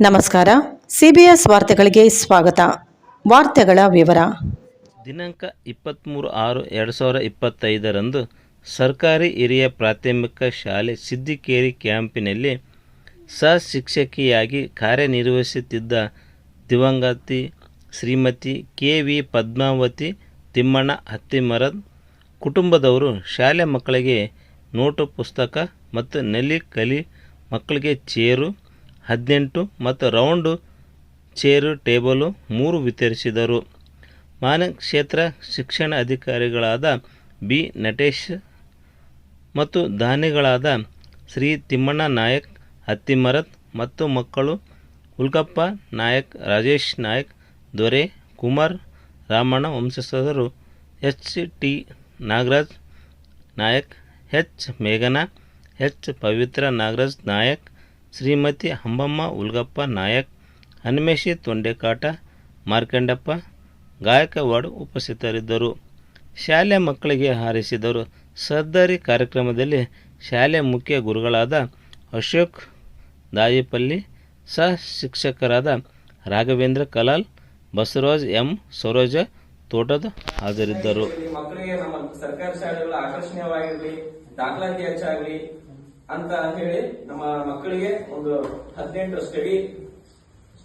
ನಮಸ್ಕಾರ. ಸಿಬಿಎಸ್ ವಾರ್ತೆಗಳಿಗೆ ಸ್ವಾಗತ. ವಾರ್ತೆಗಳ ವಿವರ. ದಿನಾಂಕ ಇಪ್ಪತ್ತ್ಮೂರು ಆರು ಎರಡು ಸಾವಿರ ಇಪ್ಪತ್ತೈದರಂದು ಸರ್ಕಾರಿ ಹಿರಿಯ ಪ್ರಾಥಮಿಕ ಶಾಲೆ ಸಿದ್ದಿಕೇರಿ ಕ್ಯಾಂಪಿನಲ್ಲಿ ಸಹ ಶಿಕ್ಷಕಿಯಾಗಿ ಕಾರ್ಯನಿರ್ವಹಿಸುತ್ತಿದ್ದ ದಿವಂಗತಿ ಶ್ರೀಮತಿ ಕೆ ವಿ ಪದ್ಮಾವತಿ ತಿಮ್ಮಣ್ಣ ಹತ್ತಿಮರದ್ ಕುಟುಂಬದವರು ಶಾಲೆ ಮಕ್ಕಳಿಗೆ ನೋಟು ಪುಸ್ತಕ ಮತ್ತು ನಲ್ಲಿ ಕಲಿ ಮಕ್ಕಳಿಗೆ ಚೇರು ಹದಿನೆಂಟು ಮತ್ತು ರೌಂಡು ಚೇರು ಟೇಬಲು ಮೂರು ವಿತರಿಸಿದರು. ಮಾನ ಕ್ಷೇತ್ರ ಶಿಕ್ಷಣ ಅಧಿಕಾರಿಗಳಾದ ಬಿ. ನಟೇಶ್ ಮತ್ತು ದಾನಿಗಳಾದ ಶ್ರೀ ತಿಮ್ಮಣ್ಣ ನಾಯಕ್ ಹತ್ತಿಮರತ್ ಮತ್ತು ಮಕ್ಕಳು ಉಲ್ಕಪ್ಪ Nayak, Rajesh Nayak, Dore Kumar, Ramanna ವಂಶಸ್ಥರು, H. T. Nagaraj Nayak, H. ಮೇಘನಾ, ಎಚ್. ಪವಿತ್ರ ನಾಗರಾಜ್ ನಾಯಕ್ ಶ್ರೀಮತಿ ಹಂಬಮ್ಮ, ಉಲ್ಗಪ್ಪ ನಾಯಕ್, ಹನುಮೇಶಿ ತೊಂಡೆಕಾಟ, ಮಾರ್ಕಂಡಪ್ಪ ಗಾಯಕವಾಡ್ ಉಪಸ್ಥಿತರಿದ್ದರು. ಶಾಲೆ ಮಕ್ಕಳಿಗೆ ಹಾರಿಸಿದರು. ಸರ್ದಾರಿ ಕಾರ್ಯಕ್ರಮದಲ್ಲಿ ಶಾಲೆ ಮುಖ್ಯ ಗುರುಗಳಾದ ಅಶೋಕ್ ದಾಯಿಪಲ್ಲಿ ಸಹ ಶಿಕ್ಷಕರಾದ ರಾಘವೇಂದ್ರ ಕಲಾಲ್, ಬಸವರಾಜ್ ಎಂ ಸರೋಜ ತೋಟದ ಹಾಜರಿದ್ದರು. ಮಕ್ಕಳಿಗೆ ನಮ್ಮ ಸರ್ಕಾರಿ ಶಾಲೆಗಳು ಆಕರ್ಷಣೀಯವಾಗಿರಲಿ, ದಾಖಲಾತಿ ಹೆಚ್ಚಾಗ್ಲಿ ಅಂತ ಹೇಳಿ ನಮ್ಮ ಮಕ್ಕಳಿಗೆ ಒಂದು ಹದಿನೆಂಟು ಸ್ಟಡಿ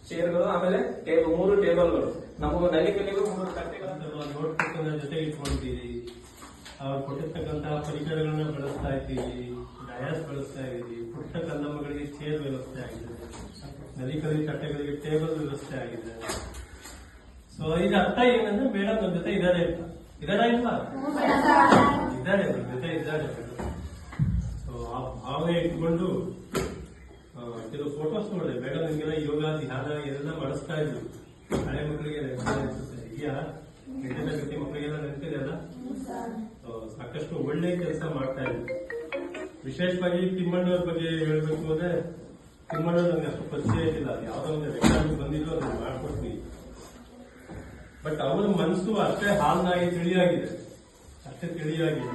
ಚೇರ್ಗಳು ಆಮೇಲೆ ಟೇಬಲ್ ಮೂರು ಟೇಬಲ್ಗಳು ನಮಗೂ ನಲಿಕಲಿಗೂ ಮೂರು ತಟ್ಟೆಗಳು ನೋಟ್ಬುಕ್ ಜೊತೆ ಇಟ್ಕೊಂಡಿದ್ದೀರಿ. ಅವ್ರು ಕೊಟ್ಟಿರ್ತಕ್ಕಂತಹ ಪರಿಕರಗಳನ್ನ ಬಳಸ್ತಾ ಇದ್ದೀವಿ ಡಯಾಸ್ ಬಳಸ್ತಾ ಇದ್ದೀವಿ ಪುಟ್ಟ ಕಂದಮ್ಮಗಳಿಗೆ ಚೇರ್ ವ್ಯವಸ್ಥೆ ಆಗಿದೆ. ನಲಿಕಲ್ಲಿ ಕಟ್ಟೆಗಳಿಗೆ ಟೇಬಲ್ ವ್ಯವಸ್ಥೆ ಆಗಿದೆ. ಸೊ ಇದು ಅರ್ಥ ಏನಂದ್ರೆ ಮೇಡಮ್ ನಮ್ಮ ಜೊತೆ ಇದಾರೆ ಅಂತ. ಇದಾರ ಇಲ್ವಾ? ಇದ್ದಾರೆ ನಮ್ಮ ಜೊತೆ ಇದ್ದಾರೆ ಆ ಭಾವನೆ ಇಟ್ಕೊಂಡು ಕೆಲವು ಫೋಟೋಸ್ ನೋಡಿದೆ. ಬೇಡ ನಿಮಗೆಲ್ಲ ಯೋಗ, ಧ್ಯಾನ ಎಲ್ಲ ಮಾಡಿಸ್ತಾ ಇದ್ರು. ಹಳೆ ಮಕ್ಕಳಿಗೆ ಇದೆಯಾ? ಗಂಟೆ ಗತಿ ಮಕ್ಕಳಿಗೆಲ್ಲ ನೆನಪಿದೆ ಅಲ್ಲ? ಸಾಕಷ್ಟು ಒಳ್ಳೆ ಕೆಲಸ ಮಾಡ್ತಾ ಇದ್ರು. ವಿಶೇಷವಾಗಿ ತಿಮ್ಮಣ್ಣವ್ರ ಬಗ್ಗೆ ಹೇಳ್ಬೇಕು ಅಂದ್ರೆ ತಿಮ್ಮಣ್ಣ ನನಗೆ ಅಷ್ಟು ಪರಿಚಯ ಇಲ್ಲ ಯಾವ್ದೋ ಒಂದು ರೆಕಾರ್ಡ್ ಬಂದಿದ್ರು, ಅದನ್ನ ಮಾಡ್ಕೊಡ್ತೀನಿ ಬಟ್ ಅವರ ಮನಸ್ಸು ಅಷ್ಟೇ ಹಾಲ್ನಾಗಿ ತಿಳಿಯಾಗಿದೆ. ಅಷ್ಟೇ ತಿಳಿಯಾಗಿದೆ.